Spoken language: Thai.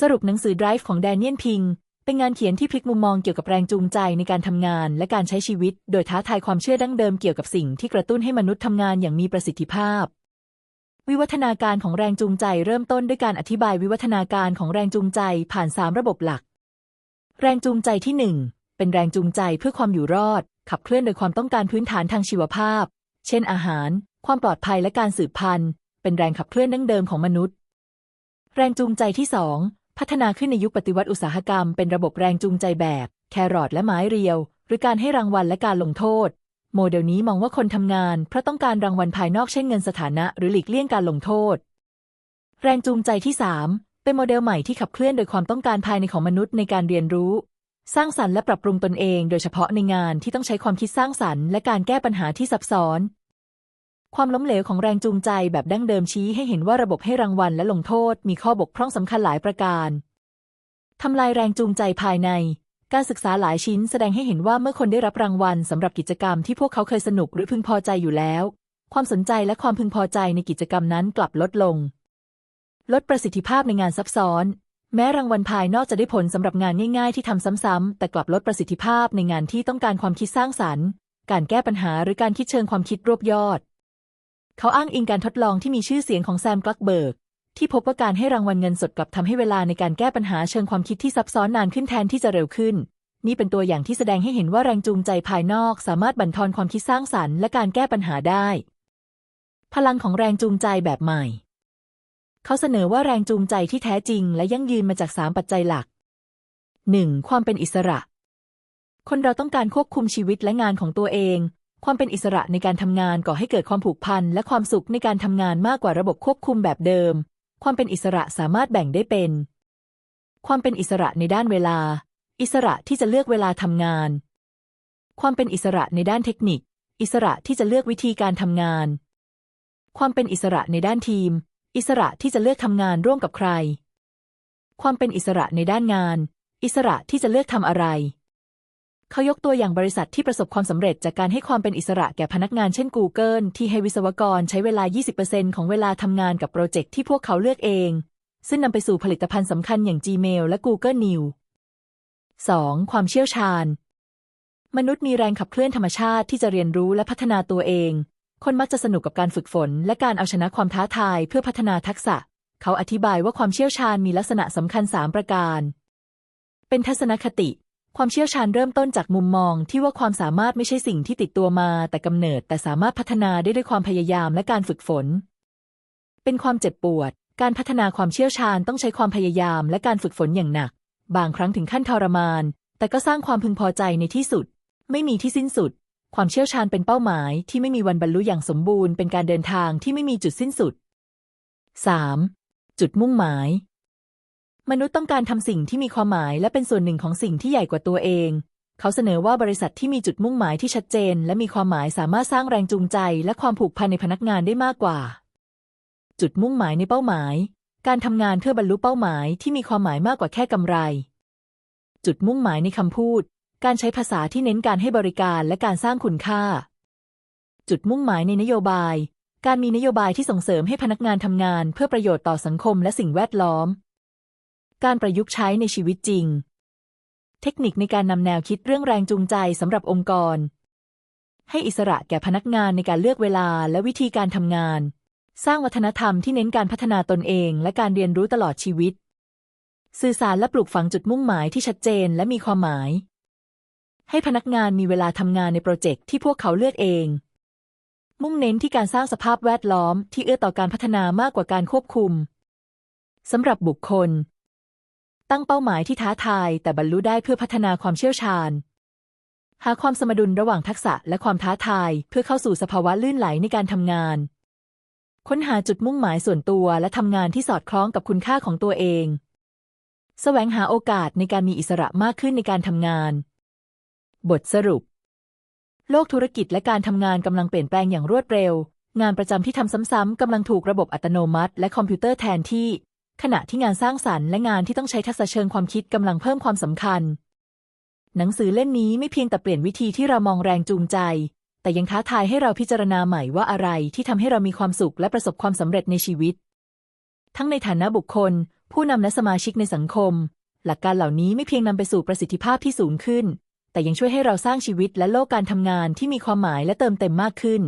สรุปหนังสือ Drive ของแดเนียลพิง เป็นงานเขียนที่พลิกมุมมองเกี่ยวกับแรงจูงใจในการทำงานและการใช้ชีวิต โดยท้าทายความเชื่อดั้งเดิมเกี่ยวกับสิ่งที่กระตุ้นให้มนุษย์ทำงานอย่างมีประสิทธิภาพ วิวัฒนาการของแรงจูงใจเริ่มต้นด้วยการอธิบายวิวัฒนาการของแรงจูงใจผ่านสามระบบหลัก แรงจูงใจที่หนึ่งเป็นแรงจูงใจเพื่อความอยู่รอด ขับเคลื่อนโดยความต้องการพื้นฐานทางชีวภาพ เช่น อาหาร ความปลอดภัยและการสืบพันธุ์ เป็นแรงขับเคลื่อนดั้งเดิมของมนุษย์ แรงจูงใจที่สอง พัฒนาขึ้นในยุคปฏิวัติอุตสาหกรรมเป็นระบบแรงจูงใจแบบ แครอทและไม้เรียว หรือการให้รางวัลและการลงโทษ โมเดลนี้มองว่าคนทำงาน เพราะต้องการรางวัลภายนอกเช่นเงินสถานะ หรือหลีกเลี่ยงการลงโทษ แรงจูงใจที่สามเป็นโมเดลใหม่ที่ขับเคลื่อนโดยความต้องการภายในของมนุษย์ในการเรียนรู้ สร้างสรรค์และปรับปรุงตนเอง โดยเฉพาะในงานที่ต้องใช้ความคิดสร้างสรรค์และการแก้ปัญหาที่ซับซ้อน ความล้มเหลวของแรงจูงใจแบบดั้งเดิมชี้ให้เห็นว่าระบบให้รางวัลและลงโทษมีข้อบกพร่องสำคัญหลายประการ ทำลายแรงจูงใจภายใน การศึกษาหลายชิ้นแสดงให้เห็นว่าเมื่อคนได้รับรางวัลสำหรับกิจกรรมที่พวกเขาเคยสนุกหรือพึงพอใจอยู่แล้ว ความสนใจและความพึงพอใจในกิจกรรมนั้นกลับลดลง ลดประสิทธิภาพในงานซับซ้อน แม้รางวัลภายนอกจะได้ผลสำหรับงานง่าย ๆ ที่ทำซ้ำๆแต่กลับลดประสิทธิภาพในงานที่ต้องการความคิดสร้างสรรค์ การแก้ปัญหาหรือการคิดเชิงความคิดรวบยอด เขาอ้างอิงการทดลองที่มีชื่อเสียงของแซมกลักเบิร์ก ที่พบว่าการให้รางวัลเงินสดกลับทำให้เวลาในการแก้ปัญหาเชิงความคิดที่ซับซ้อนนานขึ้นแทนที่จะเร็วขึ้น นี่เป็นตัวอย่างที่แสดงให้เห็นว่าแรงจูงใจภายนอก สามารถบั่นทอนความคิดสร้างสรรค์และการแก้ปัญหาได้ พลังของแรงจูงใจแบบใหม่ เขาเสนอว่าแรงจูงใจที่แท้จริง และยั่งยืนมาจากสามปัจจัยหลัก 1. ความเป็นอิสระ คนเราต้องการควบคุมชีวิตและงานของตัวเอง ความเป็นอิสระในการทำงานก่อให้เกิดความผูกพันและความสุขในการทำงานมากกว่าระบบควบคุมแบบเดิม ความเป็นอิสระสามารถแบ่งได้เป็น ความเป็นอิสระในด้านเวลา อิสระที่จะเลือกเวลาทำงาน ความเป็นอิสระในด้านเทคนิค อิสระที่จะเลือกวิธีการทำงาน ความเป็นอิสระในด้านทีม อิสระที่จะเลือกทำงานร่วมกับใคร ความเป็นอิสระในด้านงาน อิสระที่จะเลือกทำอะไร เขายกตัวอย่างบริษัทที่ประสบความสำเร็จจากการให้ความเป็นอิสระแก่พนักงานเช่น Google ที่ให้วิศวกรใช้เวลา 20%ของเวลาทำงานกับโปรเจกต์ที่พวกเขาเลือกเอง ซึ่งนำไปสู่ผลิตภัณฑ์สำคัญอย่าง Gmail และ Google New 2. ความเชี่ยวชาญ มนุษย์มีแรงขับเคลื่อนธรรมชาติที่จะเรียนรู้และพัฒนาตัวเอง คนมักจะสนุกกับการฝึกฝน และการเอาชนะความท้าทายเพื่อพัฒนาทักษะ เขาอธิบายว่าความเชี่ยวชาญมีลักษณะสำคัญ 3 ประการ เป็นทัศนคติ ความเชี่ยวชาญเริ่มต้นจากมุมมองที่ว่าความสามารถไม่ใช่สิ่งที่ติดตัวมาแต่กำเนิด แต่สามารถพัฒนาได้ด้วยความพยายามและการฝึกฝน เป็นความเจ็บปวด การพัฒนาความเชี่ยวชาญต้องใช้ความพยายามและการฝึกฝนอย่างหนัก บางครั้งถึงขั้นทรมาน แต่ก็สร้างความพึงพอใจในที่สุด ไม่มีที่สิ้นสุด ความเชี่ยวชาญเป็นเป้าหมายที่ไม่มีวันบรรลุอย่างสมบูรณ์เป็นการเดินทางที่ไม่มีจุดสิ้นสุด 3. จุดมุ่งหมาย มนุษย์ต้องการทำสิ่งที่มีความหมายและเป็นส่วนหนึ่งของสิ่งที่ใหญ่กว่าตัวเอง เขาเสนอว่าบริษัทที่มีจุดมุ่งหมายที่ชัดเจน และมีความหมายสามารถสร้างแรงจูงใจ และความผูกพันในพนักงานได้มากกว่า จุดมุ่งหมายในเป้าหมาย การทำงานเพื่อบรรลุเป้าหมายที่มีความหมายมากกว่าแค่กำไร จุดมุ่งหมายในคำพูด การใช้ภาษาที่เน้นการให้บริการและการสร้างคุณค่า จุดมุ่งหมายในนโยบาย การมีนโยบายที่ส่งเสริมให้พนักงานทำงาน เพื่อประโยชน์ต่อสังคมและสิ่งแวดล้อม การประยุกต์ใช้ในชีวิตจริง เทคนิคในการนำแนวคิดเรื่องแรงจูงใจสำหรับองค์กร ให้อิสระแก่พนักงานในการเลือกเวลาและวิธีการทำงาน สร้างวัฒนธรรมที่เน้นการพัฒนาตนเองและการเรียนรู้ตลอดชีวิต สื่อสารและปลูกฝังจุดมุ่งหมายที่ชัดเจนและมีความหมาย ให้พนักงานมีเวลาทำงานในโปรเจกต์ที่พวกเขาเลือกเอง มุ่งเน้นที่การสร้างสภาพแวดล้อมที่เอื้อต่อการพัฒนามากกว่าการควบคุมสำหรับบุคคล ตั้งเป้าหมายที่ท้าทาย แต่บรรลุได้เพื่อพัฒนาความเชี่ยวชาญ หาความสมดุลระหว่างทักษะและความท้าทาย เพื่อเข้าสู่สภาวะลื่นไหลในการทำงาน ค้นหาจุดมุ่งหมายส่วนตัวและทำงานที่สอดคล้องกับคุณค่าของตัวเองแสวงหาโอกาสในการมีอิสระมากขึ้นในการทำงาน บทสรุป โลกธุรกิจและการทำงานกำลังเปลี่ยนแปลงอย่างรวดเร็ว งานประจำที่ทำซ้ำๆกำลังถูกระบบอัตโนมัติ และคอมพิวเตอร์แทนที่ ขณะที่งานสร้างสรรค์และงานที่ต้องใช้ทักษะเชิงความคิดกำลังเพิ่มความสำคัญ หนังสือเล่มนี้ไม่เพียงแต่เปลี่ยนวิธีที่เรามองแรงจูงใจ แต่ยังท้าทายให้เราพิจารณาใหม่ว่าอะไรที่ทำให้เรามีความสุขและประสบความสำเร็จในชีวิต ทั้งในฐานะบุคคล ผู้นำและสมาชิกในสังคม หลักการเหล่านี้ไม่เพียงนำไปสู่ประสิทธิภาพที่สูงขึ้น แต่ยังช่วยให้เราสร้างชีวิตและโลกการทำงานที่มีความหมายและเติมเต็มมากขึ้น